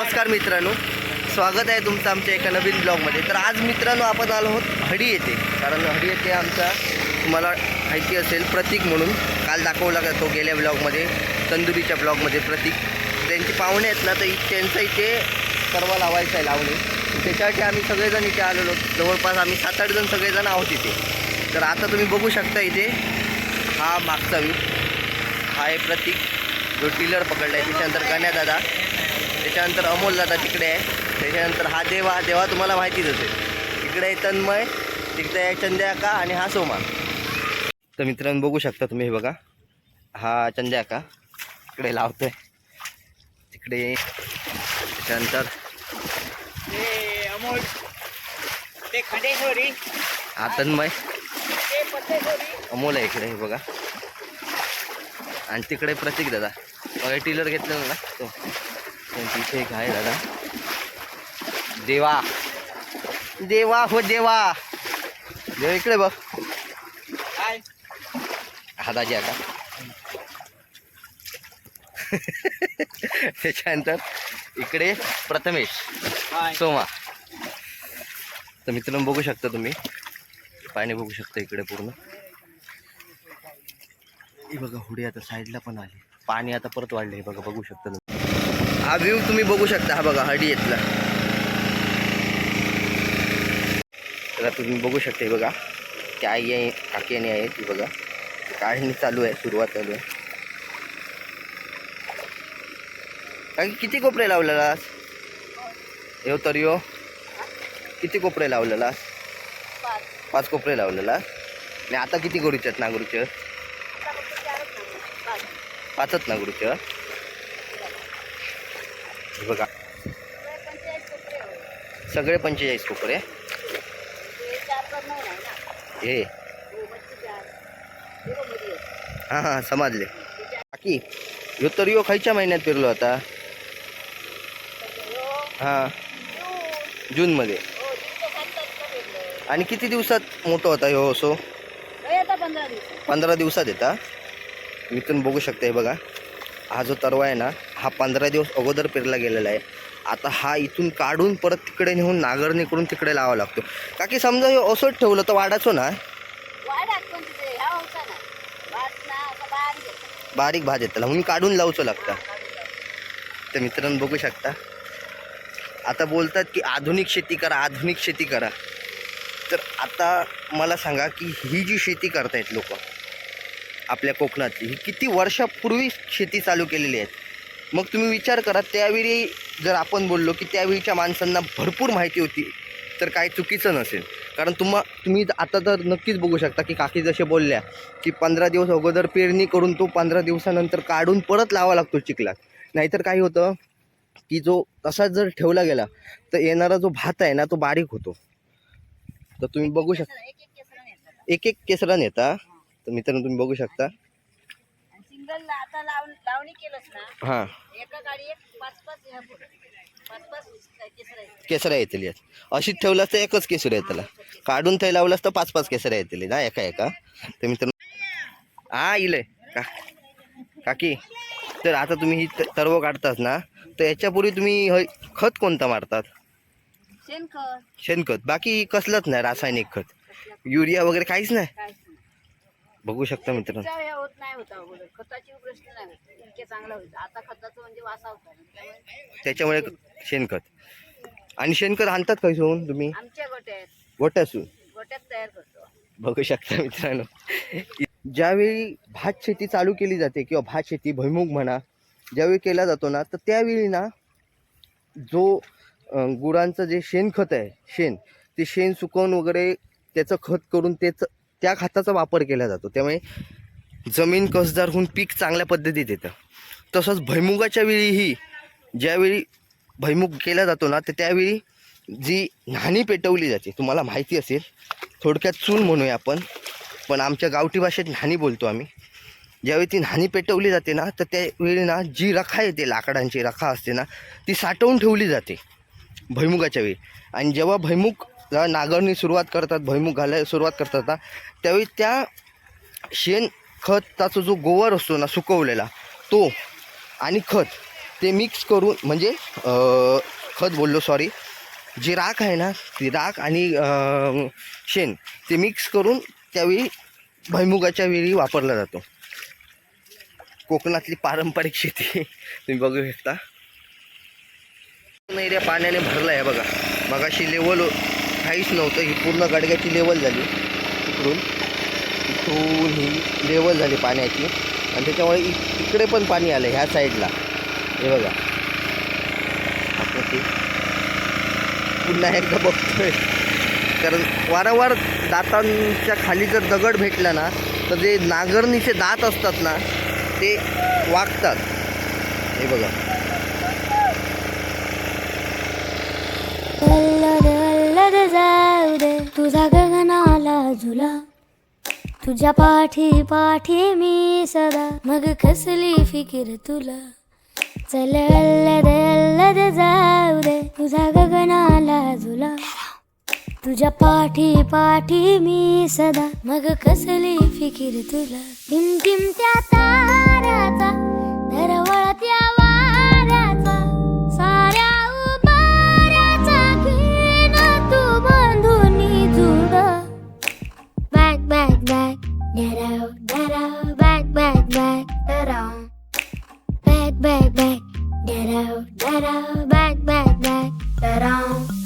नमस्कार मित्रांनो. स्वागत आहे तुमचं आमच्या एका नवीन ब्लॉगमध्ये. तर आज मित्रांनो आपण आलो आहोत हडी येथे. कारण हडी येथे आमचा तुम्हाला माहिती असेल प्रतीक म्हणून काल दाखवला जातो तो गेल्या ब्लॉगमध्ये तंदुरीच्या ब्लॉगमध्ये प्रतीक. त्यांचे पाहुणे आहेत ना तर इ- त्यांचा इथे सर्व लावायचा आहे लावणी. त्याच्यासाठी आम्ही सगळेजण इथे आलेलो जवळपास आम्ही सात आठ जण सगळेजण आहोत इथे. तर आता तुम्ही बघू शकता इथे हा मागचा व्यू हा आहे प्रतीक. जो टिलर पकडला आहे त्याच्यानंतर गण्या दादा त्याच्यानंतर अमोल दादा तिकडे आहे. त्याच्यानंतर हा देवा देवा तुम्हाला माहितीच असेल. इकडे आहे तन्मय तिकडे आहे चंद्याका आणि हा सोमा. तर मित्रांनो बघू शकता तुम्ही हे बघा. हा चंद्याका इकडे लावतोय. तिकडे त्याच्यानंतर अमोल. ते हा तन्मय. अमोल आहे इकडे हे बघा. आणि तिकडे प्रतीक दादा. टिलर घेतलेला ना तो. तिथे एक आहे दादा? देवा. देवा हो देवा. देवा इकडे बघ. काय? हा दाजी आता. त्याच्यानंतर इकडे प्रथमेश सोमा. तर मित्रांनो बघू शकता तुम्ही. पाणी बघू शकता इकडे पूर्ण. बघा हुडी आता साईडला पण आली. पाणी आता परत वाढले हे बघा बघू शकता तुम्ही. हा व्ह्यू तुम्ही बघू शकता. हा बघा हडी येतला. तर तुम्ही बघू शकता बघा. बघा आई आहे काकी आहे ती बघा. काढणी चालू आहे सुरुवात चालू आहे. काकी किती कोपरे लावलेला येऊ तर यो. किती कोपरे लावलेला पाच कोपरे लावलेला आणि आता किती करूच्यात नागरूच्या पाचच नागरूच्या बघा. सगळे पंचेचाळीस कोपरे हे. हां हां समजले. बाकी ह्यो तर यो खयच्या महिन्यात फिरलो आता. हां. जूनमध्ये. आणि किती दिवसात मोठं होता ह्यो असो? पंधरा दिवसात येता. मी तुम्ही बघू शकता हे बघा. हा जो तरवा आहे ना हा पंधरा दिवस अगोदर पेरला गेलेला आहे. आता हा इथून काढून परत तिकडे नेऊन नागरणी करून तिकडे लावा लागतो. का की समजा हे असंच ठेवलं तर वाढायचो ना? बारीक भात येताला. म्हणून काढून लावचो लागता. तर मित्रांनो बघू शकता. आता बोलतात की आधुनिक शेती करा आधुनिक शेती करा. तर आता मला सांगा की ही जी शेती करतायत लोक आपल्या कोकणातली ही किती वर्षापूर्वी शेती चालू केलेली आहेत? मग तुम्ही विचार करा त्यावेळी जर आपण बोललो की त्यावेळीच्या माणसांना भरपूर माहिती होती तर काय चुकीचं नसेल. कारण तुम्हा तुम्ही आता तर नक्कीच बघू शकता की काकी जसे बोलल्या की पंधरा दिवस अगोदर पेरणी करून तो पंधरा दिवसानंतर काढून परत लावा लागतो चिखलात. नाहीतर काय होतं की जो तसाच जर ठेवला गेला तर येणारा जो भात आहे ना तो बारीक होतो. तर तुम्ही बघू शकता एक एक केसरा नेता तर मित्रांनो तुम्ही बघू शकता. सिंगल आता लावून लावणी केलंच ना हां. एका गाडी एक पाच पाच ह्या पुढं. पाच पाच केसर केसऱ्या येतील यात अशीच ठेवलास तर एकच केसर येतला काढून थंय लावलास तर पाच पाच केसऱ्या येतील. ना एका एका. तर मित्रांनो हा इले का काकी तर आता तुम्ही ही त- तरव काढतात ना तर याच्यापूर्वी तुम्ही ह- खत कोणतं मारतात? शेणखत. शेणखत. बाकी कसलंच नाही रासायनिक खत. युरिया वगैरे काहीच नाही? काय बघू शकता मित्रांनो. तिचा होत नाही होता अगोदर. खताची प्रश्न नाही होत. इतके चांगला होता. आता खताचं म्हणजे वासा होता त्यामुळे त्याच्यामुळे शेणखत. आणि शेणखत आणतात खयसून तुम्ही? आमच्या गोट्यात. गोट्यासून गोट्यात तयार करतो. बघू शकता मित्रांनो. ज्यावेळी भात शेती चालू केली जाते किंवा भात शेती भुईमुग म्हणा ज्यावेळी केला जातो ना तर त्यावेळी ना जो अं, गुरांचं जे शेणखत आहे शेण ते शेण सुकवून वगैरे त्याचं खत करून त्याचं त्या खताचा वापर केला जातो. त्यामुळे जमीन कसदार होऊन पीक चांगल्या पद्धतीत येतं. तसंच भैमुगाच्या वेळीही ज्यावेळी भैमुग केला जातो ना तर त्यावेळी जी न्हाणी पेटवली जाते तुम्हाला माहिती असेल थोडक्यात चूल म्हणूया आपण पण आमच्या गावठी भाषेत न्हाणी बोलतो आम्ही. ज्यावेळी ती न्हाणी पेटवली जाते ना तर त्यावेळी ना जी रखा येते लाकडांची रखा असते ना ती साठवून ठेवली जाते भैमुगाच्या वेळी. आणि जेव्हा भैमुग नांगरणी सुरुवात करतात भैमुग घालायला सुरुवात करतात ना त्यावेळी त्या शेण खताचा जो गोवर असतो ना सुकवलेला तो आणि खत ते मिक्स करून म्हणजे खत बोललो सॉरी जी राख आहे ना ती राख आणि शेण ते मिक्स करून त्यावेळी भैमुगाच्या वेळी वापरला जातो. कोकणातली पारंपरिक शेती तुम्ही बघू शकता. पूर्ण एरिया पाण्याने भरला आहे बघा. मगाशी लेवल काहीच नव्हतं. ही पूर्ण गडग्याची लेवल झाली. इकडून इथून ही लेवल झाली पाण्याची. आणि त्याच्यामुळे इ इकडे पण पाणी आलं ह्या साईडला हे बघा. आपण ते पुन्हा एकदा बघतोय. कारण वारंवार दातांच्या खाली जर दगड भेटला ना तर जे नांगरणीचे दात असतात ना ते वागतात. हे बघा. अल्लद जाऊ दे. तुझा गगनाला झुला. तुझ्या पाठी पाठी मी सदा. मग कसली फिकीर तुला. चल अल्लद अल्लद जाऊ दे. तुझा गगनाला झुला. तुझ्या पाठी पाठी मी सदा. मग कसली फिकीर तुला. टिम त्या back, back. back, back, get out, back, back, back. Get on.